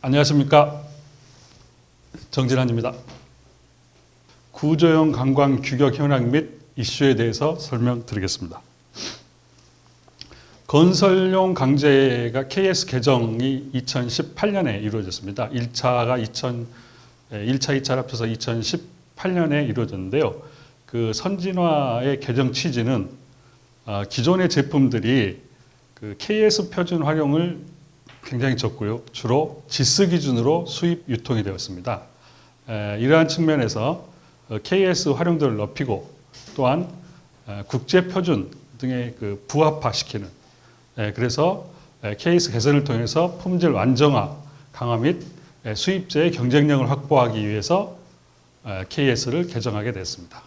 안녕하십니까 정진환입니다. 구조형 관광 규격 현황 및 이슈에 대해서 설명드리겠습니다. 건설용 강제가 KS 개정이 2018년에 이루어졌습니다. 1차가 2000, 1차, 2차 합쳐서 2018년에 이루어졌는데요. 그 선진화의 개정 취지는 아, 기존의 제품들이 그 KS 표준 활용을 굉장히 적고요. 주로 지스 기준으로 수입 유통이 되었습니다. 에, 이러한 측면에서 어, KS 활용도를 높이고 또한 에, 국제 표준 등의 그 부합화시키는 에, 그래서 에, KS 개선을 통해서 품질 안정화 강화 및 에, 수입자의 경쟁력을 확보하기 위해서 에, KS를 개정하게 됐습니다.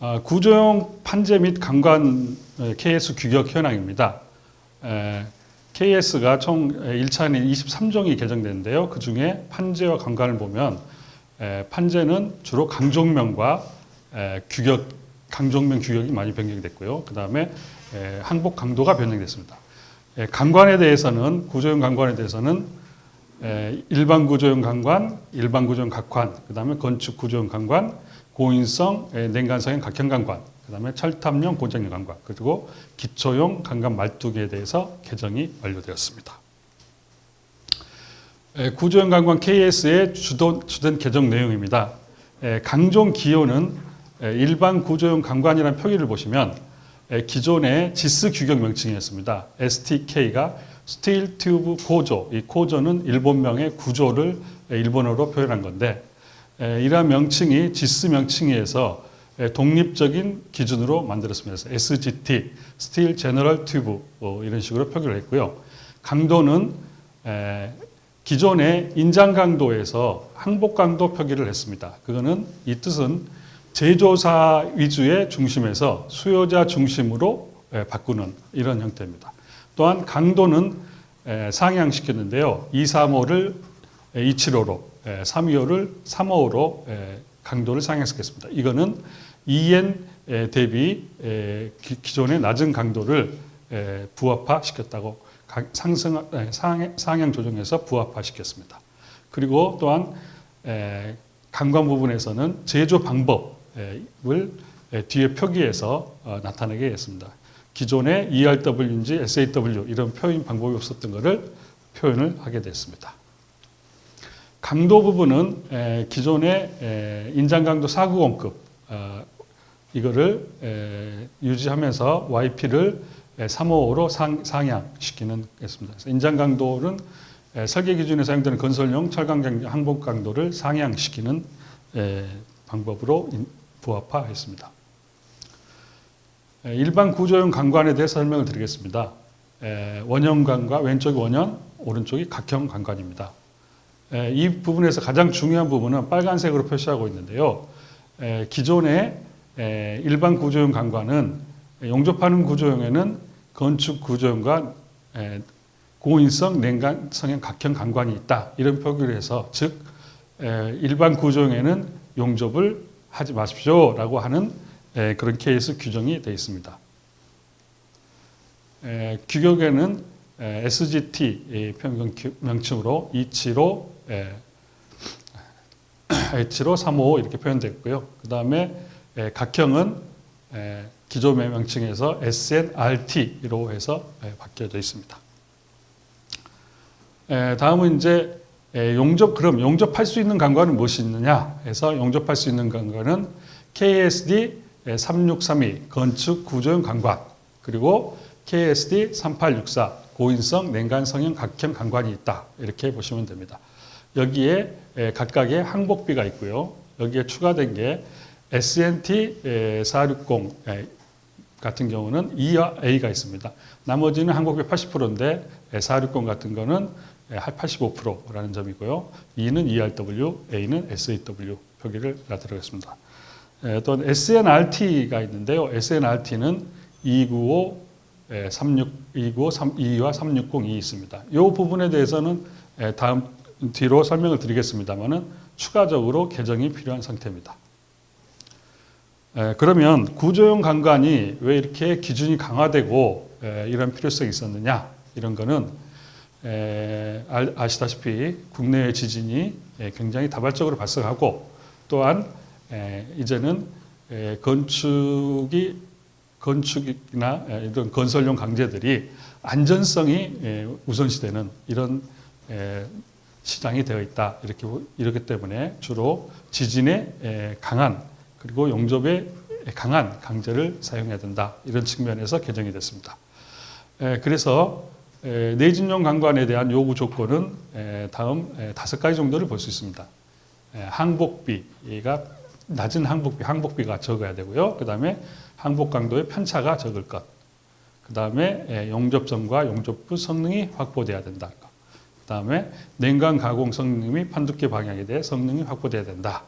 아, 구조용 판재 및 강관 에, KS 규격 현황입니다. 에, KS가 총 1차는 23종이 개정됐는데요. 그 중에 판재와 강관을 보면 에, 판재는 주로 강종명과 에, 규격 강종명 규격이 많이 변경됐고요. 그 다음에 항복 강도가 변경됐습니다. 에, 강관에 대해서는 구조용 강관에 대해서는 에, 일반 구조용 강관, 일반 구조용 각관, 그 다음에 건축 구조용 강관, 고인성, 에, 냉간성형 각형 강관, 그 다음에 철탑용 고정형 강관, 그리고 기초용 강관 말뚝에 대해서 개정이 완료되었습니다. 에, 구조형 강관 KS의 주도, 주된 개정 내용입니다. 에, 강종 기호는 에, 일반 구조용 강관이라는 표기를 보시면 에, 기존의 지스 규격 명칭이었습니다. STK가 스틸 튜브 고조, 이 고조는 일본명의 구조를 에, 일본어로 표현한 건데 에, 이러한 명칭이 지스 명칭에서 에, 독립적인 기준으로 만들었습니다. SGT, 스틸 제너럴 튜브 어, 이런 식으로 표기를 했고요. 강도는 에, 기존의 인장 강도에서 항복 강도 표기를 했습니다. 그거는 이 뜻은 제조사 위주의 중심에서 수요자 중심으로 에, 바꾸는 이런 형태입니다. 또한 강도는 에, 상향시켰는데요. 235를 275로, 325를 355로 강도를 상향시켰습니다. 이거는 EN 에, 대비 기존의 낮은 강도를 에, 부합화 시켰다고 가- 상승 에, 상향, 조정해서 부합화 시켰습니다. 그리고 또한 에, 강관 부분에서는 제조 방법을 에, 뒤에 표기해서 어, 나타내게 했습니다. 기존의 ERW인지 SAW 이런 표현 방법이 없었던 것을 표현을 하게 됐습니다. 강도 부분은 에, 기존의 에, 인장 강도 490급 어, 이거를 에, 유지하면서 YP를 355로 상, 상향시키는 것입니다. 인장 강도는 에, 설계 기준에 사용되는 건설용 철강 경- 항복 강도를 상향시키는 에, 방법으로 인- 부합화했습니다. 에, 일반 구조용 강관에 대해 설명을 드리겠습니다. 에, 원형관과 왼쪽이 원형, 오른쪽이 각형 관관입니다. 에, 이 부분에서 가장 중요한 부분은 빨간색으로 표시하고 있는데요. 에, 기존의 에, 일반 구조용 강관은 용접하는 구조용에는 건축 구조용과 에, 고인성 냉간 성형 각형 강관이 있다 이런 표기를 해서 즉 에, 일반 구조용에는 용접을 하지 마십시오라고 하는 에, 그런 케이스 규정이 되어 있습니다. 에, 규격에는 에, SGT 평균 규- 명칭으로 275, 에, 275, 355 이렇게 표현됐고요. 그 다음에 각형은 에, 기존 명칭에서 SNRT로 해서 에, 바뀌어져 있습니다. 에, 다음은 이제 에, 용접 그럼 용접할 수 있는 강관은 무엇이 있느냐 해서 용접할 수 있는 강관은 KSD 3632 건축 구조용 강관 그리고 KSD 3864 고인성 냉간 성형 각형 강관이 있다 이렇게 보시면 됩니다. 여기에 에, 각각의 항복비가 있고요. 여기에 추가된 게 SNT 460 같은 경우는 E와 A가 있습니다. 나머지는 항복비 80%인데 460 같은 거는 한 85%라는 점이고요. E는 ERW, A는 SAW 표기를 들어갔습니다. 또 SNRT가 있는데요. SNRT는 295, 36, 295, 3, 2와 360이 있습니다. 이 부분에 대해서는 에, 다음 뒤로 설명을 드리겠습니다만은 추가적으로 개정이 필요한 상태입니다. 에, 그러면 구조용 강관이 왜 이렇게 기준이 강화되고 에, 이런 필요성이 있었느냐? 이런 거는 에, 알- 아시다시피 국내의 지진이 에, 굉장히 다발적으로 발생하고 또한 에, 이제는 에, 건축이 건축이나 에, 이런 건설용 강제들이 안전성이 에, 우선시되는 이런 에, 시장이 되어 있다. 이렇게 보- 이렇기 때문에 주로 지진에 에, 강한 그리고 용접에 강한 강제를 사용해야 된다 이런 측면에서 개정이 됐습니다. 에, 그래서 에, 내진용 강관에 대한 요구 조건은 에, 다음 에, 다섯 가지 정도를 볼 수 있습니다. 에, 항복비가 낮은 항복비, 항복비가 적어야 되고요. 그 다음에 항복 강도의 편차가 적을 것. 그 다음에 용접점과 용접부 성능이 확보돼야 된다. 그 다음에 냉각 가공 성능이 판두께 방향에 대해 성능이 확보돼야 된다.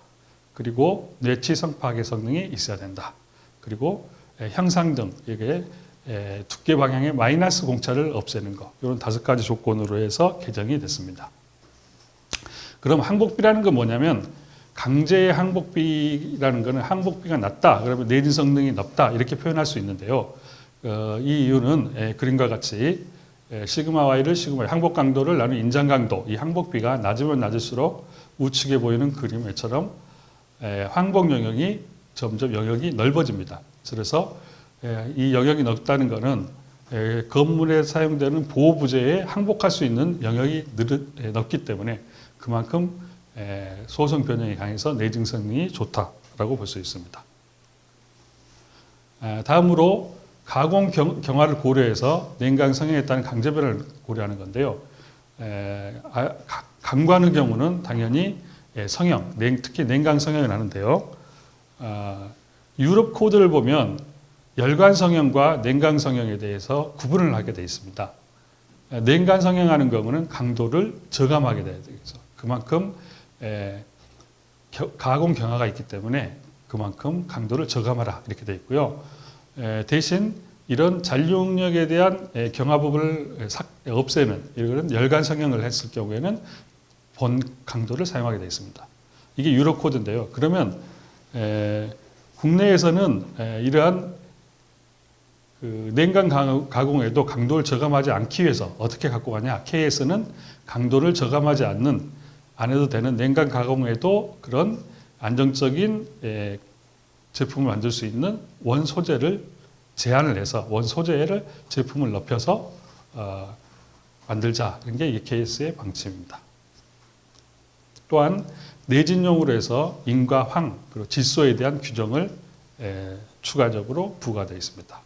그리고 뇌치성 파괴 성능이 있어야 된다. 그리고 에, 형상등 이게 에, 두께 방향의 마이너스 공차를 없애는 것 이런 다섯 가지 조건으로 해서 개정이 됐습니다. 그럼 항복비라는 건 뭐냐면 강제의 항복비라는 것은 항복비가 낮다 그러면 내진 성능이 높다 이렇게 표현할 수 있는데요. 어, 이 이유는 에, 그림과 같이 에, 시그마 y를 시그마 항복 강도를 나눈 인장 강도 이 항복비가 낮으면 낮을수록 우측에 보이는 그림처럼 에, 항복 영역이 점점 영역이 넓어집니다. 그래서 에, 이 영역이 넓다는 것은 에, 건물에 사용되는 보호 부재에 항복할 수 있는 영역이 넓기 때문에 그만큼 에, 소성 변형이 강해서 내증 성능이 좋다라고 볼 수 있습니다. 에, 다음으로 가공 경, 경화를 고려해서 냉각 성형에 따른 강제 변화를 고려하는 건데요. 에, 아, 가- 강관의 경우는 당연히 예, 성형, 냉, 특히 냉각 성형을 하는데요. 아, 유럽 코드를 보면 열관 성형과 냉각 성형에 대해서 구분을 하게 되어 있습니다. 에, 냉각 성형하는 경우는 강도를 저감하게 돼야 되겠죠. 그만큼 에, 겨- 가공 경화가 있기 때문에 그만큼 강도를 저감하라 이렇게 되어 있고요. 에, 대신 이런 잔류력에 대한 에, 경화 부분을 삭- 없애는 이런 열관 성형을 했을 경우에는 본 강도를 사용하게 되어 있습니다. 이게 유럽 코드인데요. 그러면 에, 국내에서는 에, 이러한 그 냉각 가- 가공에도 강도를 저감하지 않기 위해서 어떻게 갖고 가냐? K에서는 강도를 저감하지 않는 안 해도 되는 냉각 가공에도 그런 안정적인 에, 제품을 만들 수 있는 원 소재를 제한을 해서 원 소재를 제품을 높여서 어, 만들자 이런 게 EKS의 방침입니다. 또한 내진용으로 해서 인과 황 그리고 질소에 대한 규정을 에, 추가적으로 부과되어 있습니다.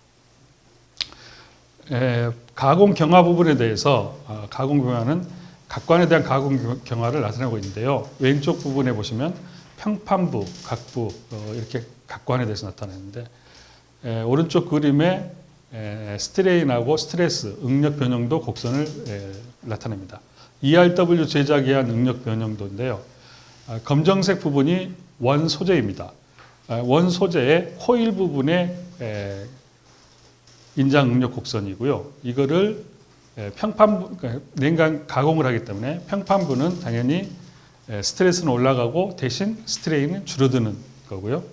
에, 가공 경화 부분에 대해서 어, 가공 경화는 각관에 대한 가공 경화를 나타내고 있는데요. 왼쪽 부분에 보시면 평판부, 각부 어, 이렇게 각관에 대해서 나타내는데 에, 오른쪽 그림에 에, 스트레인하고 스트레스, 응력 변형도 곡선을 에, 나타냅니다. ERW 제작에 의한 응력 변형도인데요. 아, 검정색 부분이 원 소재입니다. 아, 원 소재의 코일 부분에 에, 인장 응력 곡선이고요. 이거를 에, 평판부, 그러니까 냉각 가공을 하기 때문에 평판부는 당연히 에, 스트레스는 올라가고 대신 스트레인은 줄어드는 거고요.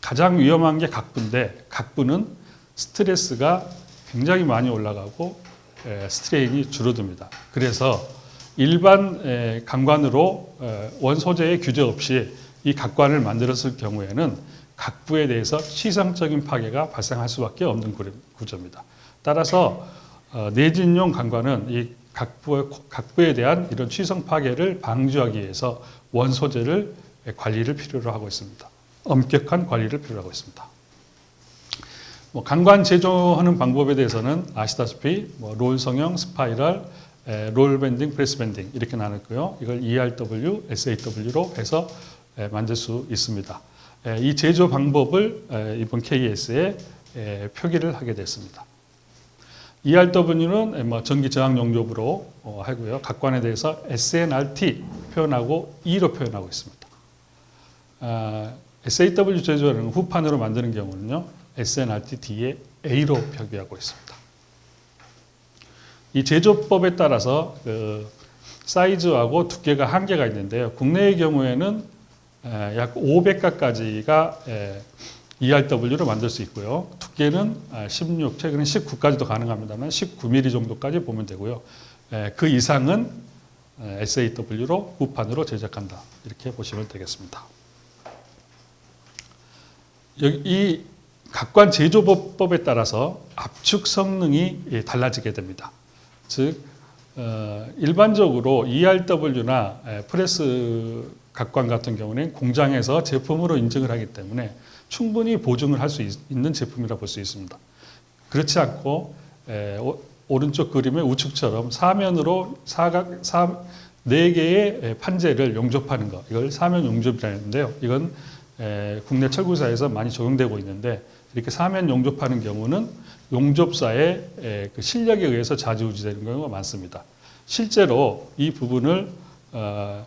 가장 위험한 게 각부인데 각부는 스트레스가 굉장히 많이 올라가고 에, 스트레인이 줄어듭니다. 그래서 일반 에, 강관으로 에, 원 소재의 규제 없이 이 각관을 만들었을 경우에는 각부에 대해서 시상적인 파괴가 발생할 수밖에 없는 구조- 구조입니다. 따라서 어, 내진용 강관은 이 각부의, 각부 에 대한 이런 취성 파괴를 방지하기 위해서 원 소재를 관리를 필요로 하고 있습니다. 엄격한 관리를 필요로 하고 있습니다. 뭐 강관 제조하는 방법에 대해서는 아시다시피 뭐 롤 성형, 스파이럴, 에, 롤 밴딩, 프레스 밴딩 이렇게 나눴고요. 이걸 ERW, SAW로 해서 에, 만들 수 있습니다. 에, 이 제조 방법을 에, 이번 KS에 에, 표기를 하게 됐습니다. ERW는 뭐 전기 저항 용접으로 어, 하고요. 각관에 대해서 SNRT 표현하고 E로 표현하고 있습니다. 아, SAW 제조하는 후판으로 만드는 경우는요. SNRT 뒤에 A로 표기하고 있습니다. 이 제조법에 따라서 그 사이즈하고 두께가 한계가 있는데요. 국내의 경우에는 에, 약 500가까지가 ERW로 만들 수 있고요. 두께는 아, 16, 최근에 19까지도 가능합니다만 19mm 정도까지 보면 되고요. 에, 그 이상은 에, SAW로 우판으로 제작한다. 이렇게 보시면 되겠습니다. 이 각관 제조법에 따라서 압축 성능이 예, 달라지게 됩니다. 즉 어, 일반적으로 ERW나 에, 프레스 각관 같은 경우는 공장에서 제품으로 인증을 하기 때문에 충분히 보증을 할 수 있는 제품이라 볼 수 있습니다. 그렇지 않고 오른쪽 그림의 우측처럼 사면으로 사각 사, 네 개의 에, 판재를 용접하는 것 이걸 사면 용접이라는데요. 이건 에, 국내 철구사에서 많이 적용되고 있는데 이렇게 사면 용접하는 경우는 용접사의 에, 그 실력에 의해서 좌지우지되는 경우가 많습니다. 실제로 이 부분을 어,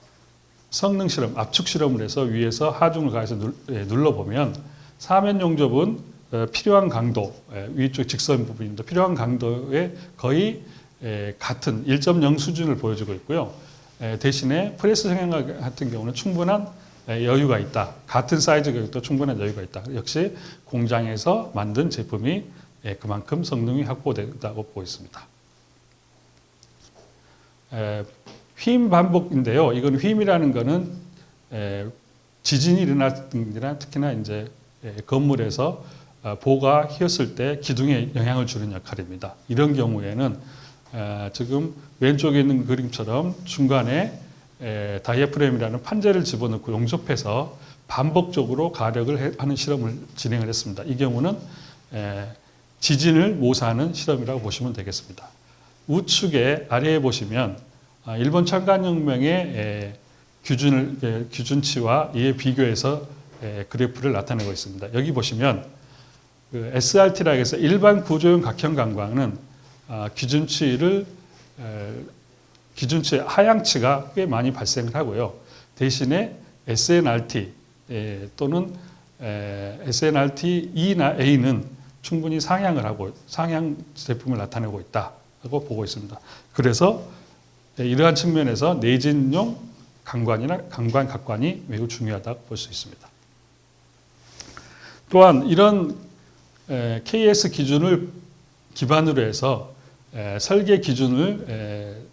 성능 실험, 압축 실험을 해서 위에서 하중을 가해서 눌, 예, 눌러보면 사면 용접은 어, 필요한 강도, 예, 위쪽 직선 부분입니다. 필요한 강도에 거의 예, 같은 1.0 수준을 보여주고 있고요. 예, 대신에 프레스 성형 같은 경우는 충분한 예, 여유가 있다. 같은 사이즈 가격도 충분한 여유가 있다. 역시 공장에서 만든 제품이 예, 그만큼 성능이 확보된다고 보고 있습니다. 에, 휘임 반복인데요. 이건 휘임이라는 거는 에, 지진이 일어났든지나 특히나 이제 에, 건물에서 어, 보가 휘었을 때 기둥에 영향을 주는 역할입니다. 이런 경우에는 에, 지금 왼쪽에 있는 그림처럼 중간에 에, 다이아프램이라는 판재를 집어넣고 용접해서 반복적으로 가력을 해- 하는 실험을 진행을 했습니다. 이 경우는 에, 지진을 모사하는 실험이라고 보시면 되겠습니다. 우측에 아래에 보시면 아, 일본 창간혁명의 에, 규준을 에, 규준치와 이에 비교해서 에, 그래프를 나타내고 있습니다. 여기 보시면 그 SRT라고 해서 일반 구조용 각형 강광은 아, 기준치를 에, 기준치의 하향치가 꽤 많이 발생을 하고요. 대신에 SNRT 에, 또는 에, SNRT E나 A는 충분히 상향을 하고 상향 제품을 나타내고 있다고 보고 있습니다. 그래서 네, 이러한 측면에서 내진용 강관이나 강관 각관이 매우 중요하다고 볼 수 있습니다. 또한 이런 에, KS 기준을 기반으로 해서 에, 설계 기준을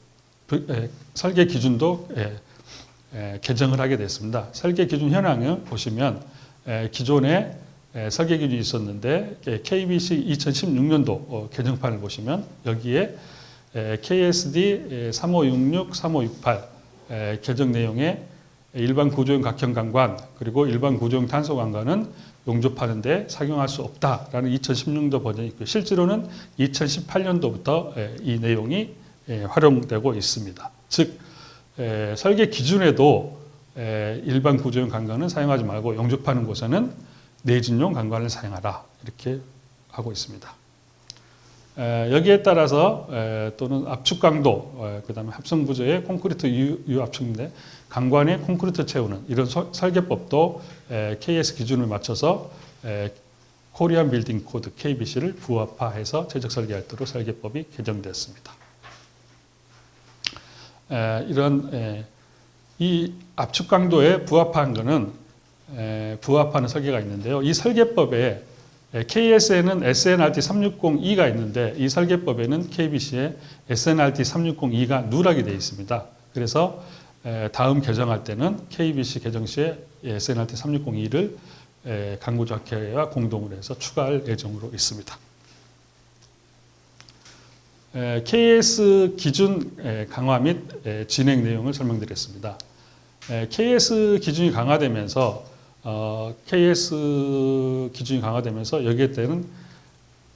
설계 기준도 개정을 하게 됐습니다. 설계 기준 현황을 보시면 에, 설계 기준이 있었는데 에, KBC 2016년도 어, 개정판을 보시면 여기에 에, KSD 3566, 3568 에, 개정 내용에 일반 구조용 각형 강관 그리고 일반 구조용 탄소 강관은 용접하는데 착용할 수 없다라는 2016년도 버전이 있고 실제로는 2018년도부터 이 내용이 에, 활용되고 있습니다. 즉 에, 설계 기준에도 에, 일반 구조용 강관은 사용하지 말고 용접하는 곳에는 내진용 강관을 사용하라 이렇게 하고 있습니다. 에, 여기에 따라서 에, 또는 압축 강도, 에, 그다음에 합성 구조의 콘크리트 유, 유압축인데 강관에 콘크리트 채우는 이런 서- 설계법도 에, KS 기준을 맞춰서 에, 코리안 빌딩 코드 KBC를 부합화해서 제적 설계할 때로 설계법이 개정됐습니다. 에, 이런 에, 이 압축 강도에 부합한 것은 에, 부합하는 설계가 있는데요. 이 설계법에 에, KS에는 SNRT 360E가 있는데 이 설계법에는 KBC에 SNRT 360E가 누락이 되어 있습니다. 그래서 에, 다음 개정할 때는 KBC 개정 시에 SNRT 360E를 강구작회와 공동으로 해서 추가할 예정으로 있습니다. 에, KS 기준 에, 강화 및 에, 진행 내용을 설명드렸습니다. 에, KS 기준이 강화되면서 어, KS 기준이 강화되면서 여기에 따른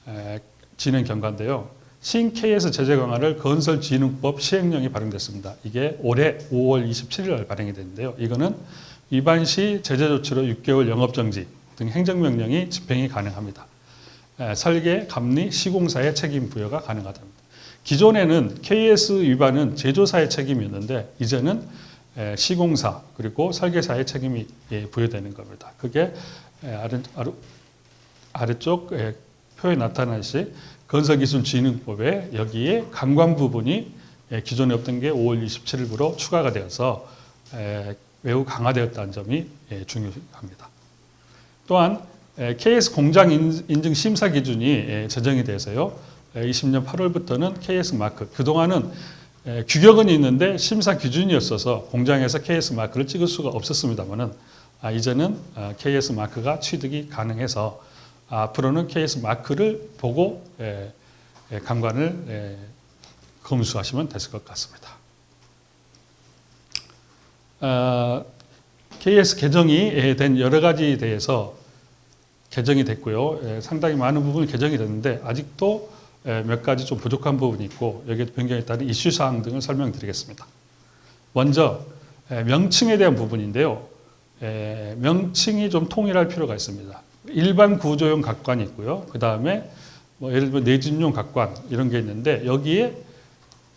에, 진행 경과인데요. 신 KS 제재 강화를 건설진흥법 시행령이 발행됐습니다. 이게 올해 5월 27일 날 발행이 됐는데요. 이거는 위반 시 제재 조치로 6개월 영업 정지 등 행정명령이 집행이 가능합니다. 에, 설계, 감리, 시공사의 책임 부여가 가능하답니다. 기존에는 KS 위반은 제조사의 책임이었는데 이제는 에, 시공사 그리고 설계사의 책임이 예, 부여되는 겁니다. 그게 아래쪽 에, 표에 나타나듯이 건설기술진흥법에 여기에 강관 부분이 에, 기존에 없던 게 5월 27일부로 추가가 되어서 에, 매우 강화되었다는 점이 예, 중요합니다. 또한 에, KS 공장 인- 인증 심사 기준이 에, 제정이 돼서요. 에, 20년 8월부터는 KS 마크 그동안은 에, 규격은 있는데 심사 기준이 없어서 공장에서 KS 마크를 찍을 수가 없었습니다만은 아, 이제는 아, KS 마크가 취득이 가능해서 아, 앞으로는 KS 마크를 보고 에, 에, 감관을 에, 검수하시면 됐을 것 같습니다. 아, KS 개정이 된 여러 가지에 대해서 개정이 됐고요. 에, 상당히 많은 부분이 개정이 됐는데 아직도 에, 몇 가지 좀 부족한 부분이 있고 여기에 변경에 따른 이슈 사항 등을 설명드리겠습니다. 먼저 에, 명칭에 대한 부분인데요. 에, 명칭이 좀 통일할 필요가 있습니다. 일반 구조용 각관이 있고요. 그 다음에 뭐 예를 들면 내진용 각관 이런 게 있는데 여기에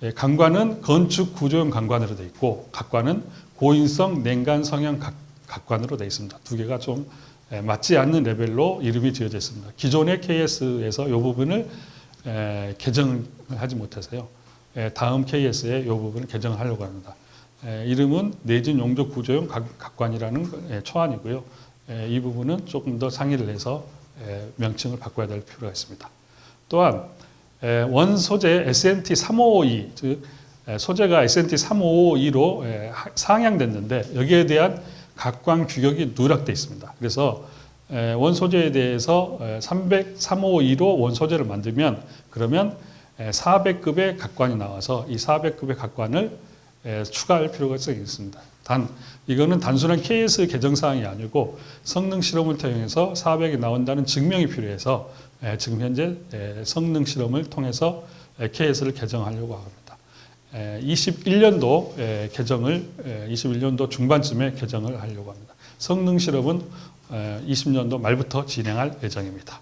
예, 강관은 건축 구조용 강관으로 되어 있고 각관은 고인성 냉간 성형 각, 각관으로 되어 있습니다. 두 개가 좀 예, 맞지 않는 레벨로 이름이 지어져 있습니다. 기존의 KS에서 이 부분을 에, 개정을 하지 못해서요. 에, 다음 KS에 이 부분을 개정을 하려고 합니다. 에, 이름은 내진 용접 구조용 각, 각관이라는 거- 에, 초안이고요. 에, 이 부분은 조금 더 상의를 해서 에, 명칭을 바꿔야 될 필요가 있습니다. 또한 에, 원 소재 SNT 352, 즉 에, 소재가 SNT 352로 에, 하- 상향됐는데 여기에 대한 각광 규격이 누락돼 있습니다. 그래서 에, 원 소재에 대해서 300, 352로 원 소재를 만들면 그러면 400급의 각관이 나와서 이 400급의 각관을 에, 추가할 필요가 있습니다. 단 이거는 단순한 KS 개정 사항이 아니고 성능 실험을 통해서 400이 나온다는 증명이 필요해서 에, 지금 현재 에, 성능 실험을 통해서 에, KS를 개정하려고 합니다. 에, 21년도 에, 개정을 에, 21년도 중반쯤에 개정을 하려고 합니다. 성능 실험은 에, 20년도 말부터 진행할 예정입니다.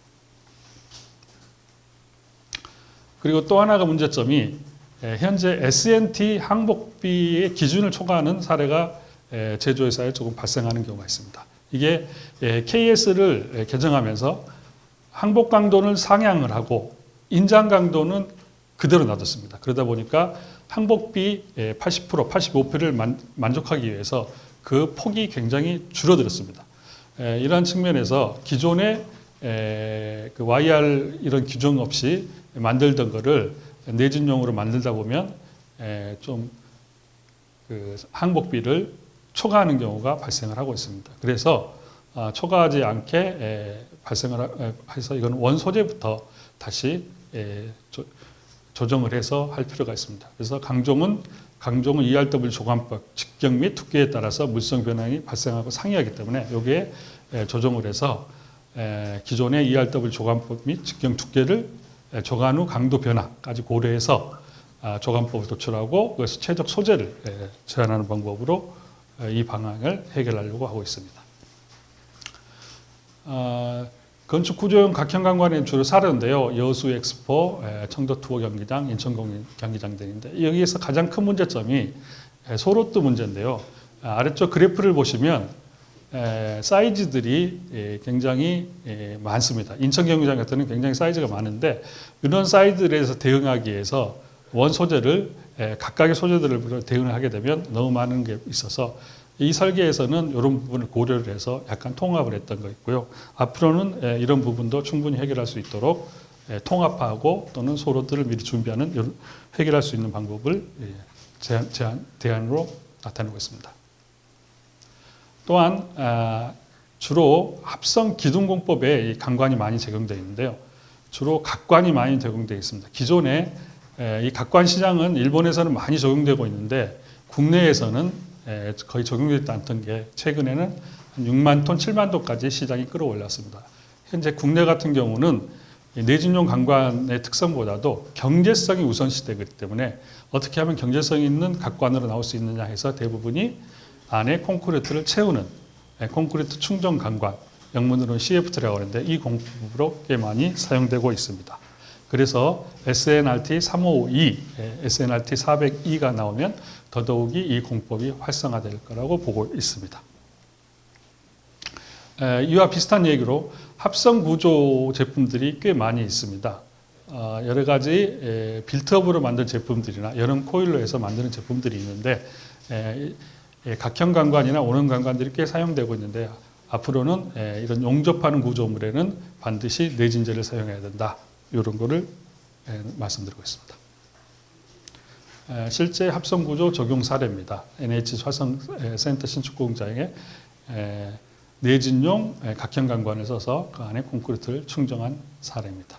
그리고 또 하나가 문제점이 에, 현재 S&T 항복비의 기준을 초과하는 사례가 에, 제조회사에 조금 발생하는 경우가 있습니다. 이게 에, KS를 에, 개정하면서 항복 강도를 상향을 하고 인장 강도는 그대로 놔뒀습니다. 그러다 보니까 항복비 80%, 85%를 만, 만족하기 위해서 그 폭이 굉장히 줄어들었습니다. 에, 이러한 측면에서 기존의 에, 그 YR 이런 규정 없이 만들던 거를 내진용으로 만들다 보면 에, 좀그 항복비를 초과하는 경우가 발생을 하고 있습니다. 그래서 아, 초과하지 않게 에, 발생을 해서 이건 원 소재부터 다시 조정을 해서 할 필요가 있습니다. 그래서 강종은 강종은 ERW 조관법 직경 및 두께에 따라서 물성 변형이 발생하고 상이하기 때문에 여기에 에, 조정을 해서 에, 기존의 ERW 조관법 및 직경 두께를 에, 조간 후 강도 변화까지 고려해서 아, 조관법을 도출하고 그래서 최적 소재를 에, 제한하는 방법으로 에, 이 방향을 해결하려고 하고 있습니다. 아, 건축 구조용 각형 관관에 주로 사례인데요. 여수 엑스포, 에, 청도 투어 경기장, 인천 공- 경기장 등인데 여기에서 가장 큰 문제점이 에, 소로트 문제인데요. 아, 아래쪽 그래프를 보시면 에, 사이즈들이 에, 굉장히 에, 많습니다. 인천 경기장 같은 경우는 굉장히 사이즈가 많은데 이런 사이즈들에서 대응하기 위해서 원 소재를 에, 각각의 소재들을 대응을 하게 되면 너무 많은 게 있어서 이 설계에서는 이런 부분을 고려를 해서 약간 통합을 했던 거 있고요. 앞으로는 에, 이런 부분도 충분히 해결할 수 있도록 에, 통합하고 또는 소로들을 미리 준비하는 해결할 수 있는 방법을 예, 제안, 제안, 대안으로 나타내고 있습니다. 또한 아, 주로 합성 기둥공법에 이 강관이 많이 적용되어 있는데요. 주로 각관이 많이 적용되어 있습니다. 기존에 에, 이 각관 시장은 일본에서는 많이 적용되고 있는데 국내에서는 에, 거의 적용되지 않던 게 최근에는 한 6만 톤, 7만 톤까지 시장이 끌어올랐습니다. 현재 국내 같은 경우는 이 내진용 강관의 특성보다도 경제성이 우선시되기 때문에 어떻게 하면 경제성 있는 각관으로 나올 수 있느냐 해서 대부분이 안에 콘크리트를 채우는 예, 콘크리트 충전 강관, 영문으로는 CFT라고 하는데 이 공법으로 꽤 많이 사용되고 있습니다. 그래서 SNRT 352, 예, SNRT 402가 나오면 더더욱이 이 공법이 활성화될 거라고 보고 있습니다. 에, 이와 비슷한 얘기로 합성 구조 제품들이 꽤 많이 있습니다. 어, 여러 가지 에, 빌트업으로 만든 제품들이나 여름 코일로 해서 만드는 제품들이 있는데 각형 강관이나 오는 강관들이 꽤 사용되고 있는데 앞으로는 에, 이런 용접하는 구조물에는 반드시 내진제를 사용해야 된다. 이런 거를 에, 말씀드리고 있습니다. 실제 합성구조 적용 사례입니다. NH 활성센터 신축 공장에 내진용 각형강관을 써서 그 안에 콘크리트를 충정한 사례입니다.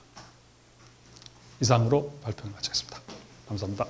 이상으로 발표를 마치겠습니다. 감사합니다.